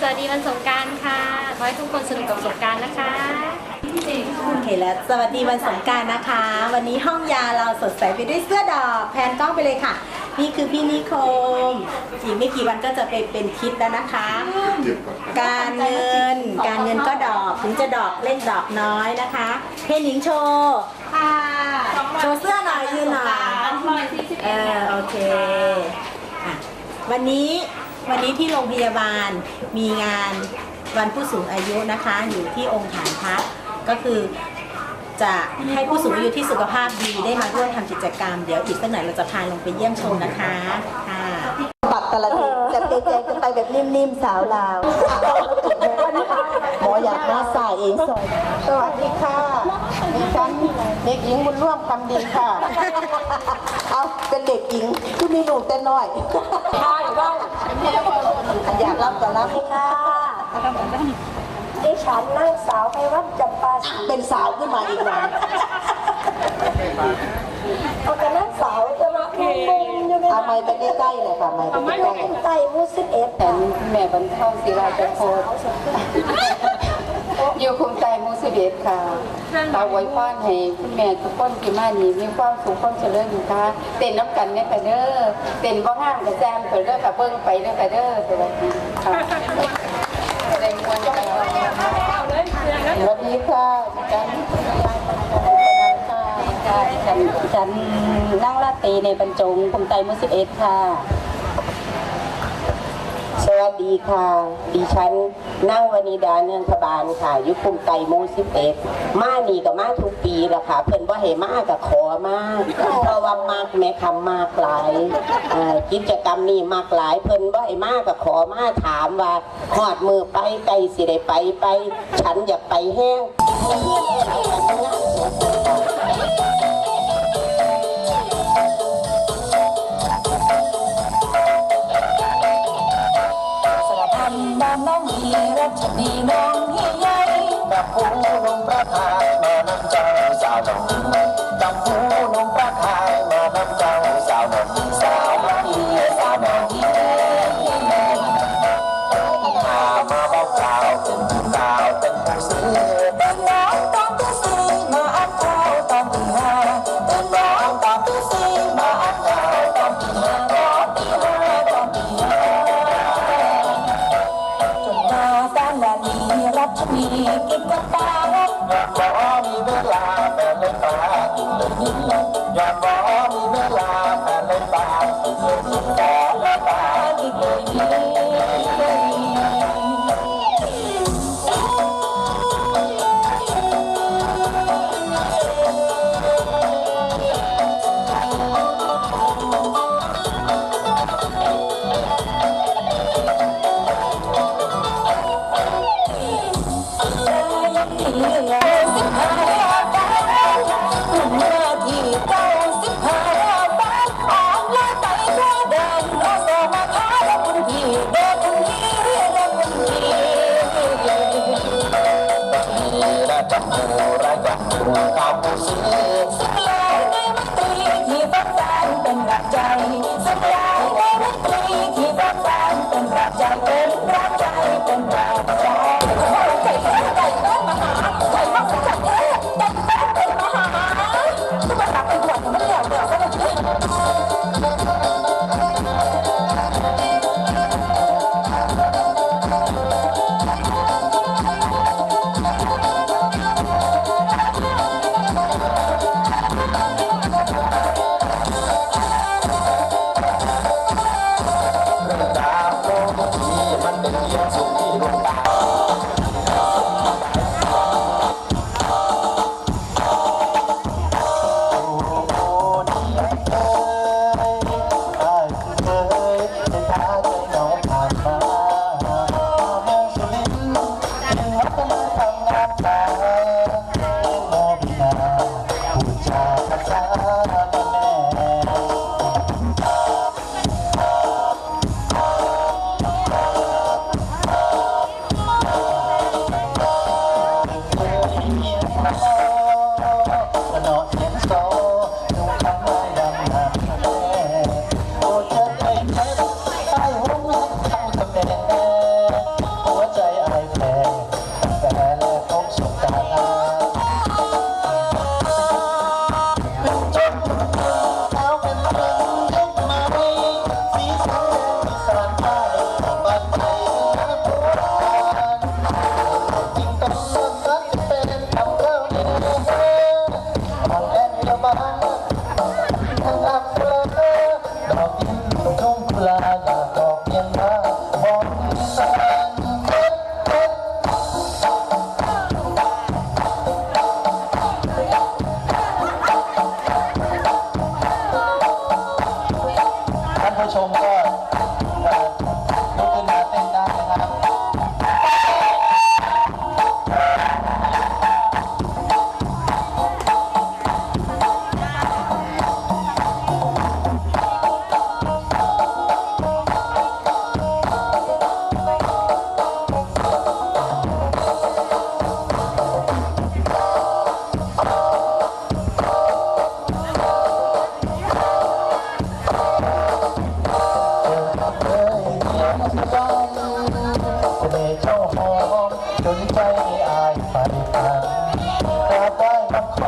สวัสดีวันสงกรารค่ะขอให้ทุกคนสนุกกับสงกรารนะคะโอเคแล้วสวัสดีวันสงกรารนะคะ วันนี้ห้องยาเราสดใสไปด้วยเสื้อดอกแพนกล้องไปเลยค่ะ นี่คือพี่นิคมอีกไม่กี่วันก็จะไปเป็นคิดแล้วนะคะ การเงิน การเงินก็ดอกถึงจะดอกเล็กดอกน้อยนะคะเพนหญิงโชว์ค่ะโชว์เสื้อหน่อยยืนหน่อยเออโอเคอะวันนี้ วันนี้ที่โรงพยาบาลมีงานวันผู้สูงอายุนะคะ อยู่ที่องค์ฐานพระก็คือจะให้ผู้สูงอายุที่สุขภาพดีได้มาร่วมทำกิจกรรม เดี๋ยวอีกสักหน่อยเราจะพาลงไปเยี่ยมชมนะคะค่ะปักกระดิ่งจะเจ๊จะไปแบบนิ่มๆสาวลาวหมออยากมาสายเองสวยสวัสดีค่ะดิฉัน เด็กหญิงบุญร่วมคำดีค่ะ เอาเป็นเด็กหญิงที่มีหนูแต่น้อยใช่ว่าอยากรับก็รับค่ะดิฉันนางสาวไพวันจำปาศรีเป็นสาวขึ้นมาอีกหน่อยเอาแต่นางสาวจะมามุมมุมอยู่ไหมเอาไม้ไปใกล้ๆเลยค่ะไม้ไปใกล้เป็นไตมูสิบเอ็ดฉันแม่บรรเทาศิลาจะโพดอยู่คุมใจมูสิ เบตค่ะตาไว้พรให้คุณแม่ทุกคนที่มานี่มีความสุขความเจริญค่ะเต้นน้ำกันเนี่ยค่ะเด้อเต้นบ่ห้ามกับแจมไปเด้อกับเบิ้งไปเด้อค่ะเด้อสวัสดีค่ะได้มวนกันๆสวัสดีค่ะดิฉันฉันฉันนั่งลาตีในบรรจงคุมใจมูสิเอสค่ะ สวัสดีค่ะดิฉัน นั่งวนิดาเนืองทบาลค่ะ ยุคุมไตโมสิบเอ็ดมานี่กับมาทุกปีล้วค่ะ เพิ่นว่าให้มากับขอมากเพราะว่ามากแม่คำมากหลายกิจกรรมนี่มากหลาย เพิ่นว่าให้มากับขอมาถามว่าหอดมือไปไกลสิได้ไปไป ฉันอยากไปแห้ง อ ดับ มั กาบไหว้บัคอ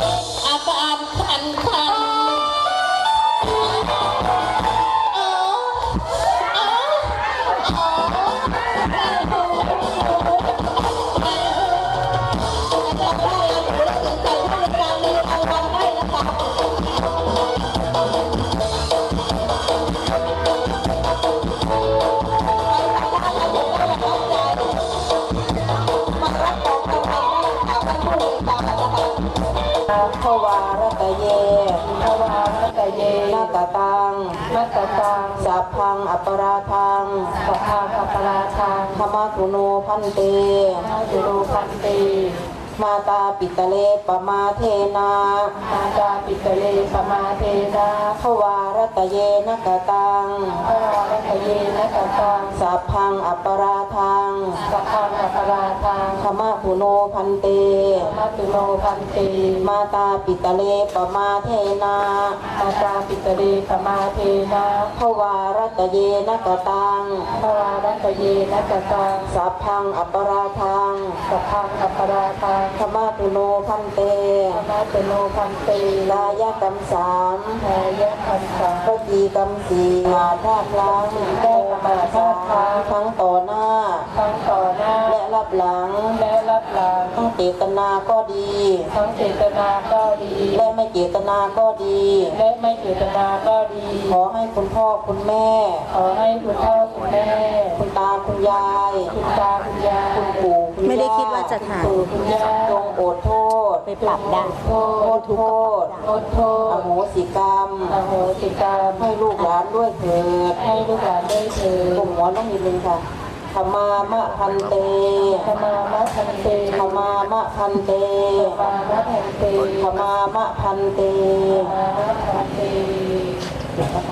อา ภวารตะเยภาวาพระตะเยนาตตังมัตตตังสัพพังอัปปราทังสัพพาคัปปะราทังธรรมทุโนพันเตนาจุโรพันตีมาตาปิตะเลปมาเทนา มาตาปิตเลสมาเทนาภวารตะเยนกตังภาวาพระตะเยนะกตัง สัพพังอัปปราทังสัพพาคัปปะราทังธรรมทุโนพันเตมัตตุโนพันตีมาตาปิตะเลปมาเทนามาตาปิตเลสมาเทนาภวารตะเยนกตังภาวาพระตะเยนะกตังสัพพังอัปปราทังสัพพาคัปปะราทังธรรมทุโนพันเตมัตตุโนพันตีลายกรรมสามแหยะพันสาพระกีกรรมสีมาธาตุล้างได้มาธาตุล้างทั้งต่อหน้า ทั้งต่อหน้า รับหลัง และรับหลังทั้งเจตนาก็ดี ทั้งเจตนาก็ดี และไม่เจตนาก็ดี และไม่เจตนาก็ดี ขอให้คุณพ่อคุณแม่ ขอให้คุณพ่อคุณแม่ คุณตาคุณยาย คุณตาคุณยาย คุณปู่คุณย่าไม่ได้คิดว่าจะถ่ายปู่คุณย่าจงโอดโทษไปปรับได้ โทโอษดโทษอดโทอษโหสิกรรม อโหสิกรรมให้ลูกหลานด้วยเถิดให้ลูกหลานได้เถิดกลุ่มหัวต้องมีลึงค่ะธรร มามะพันเตขมามะพันเตขมามะพันเตขมามะพันเตขมามะพันเตขมามะพันเต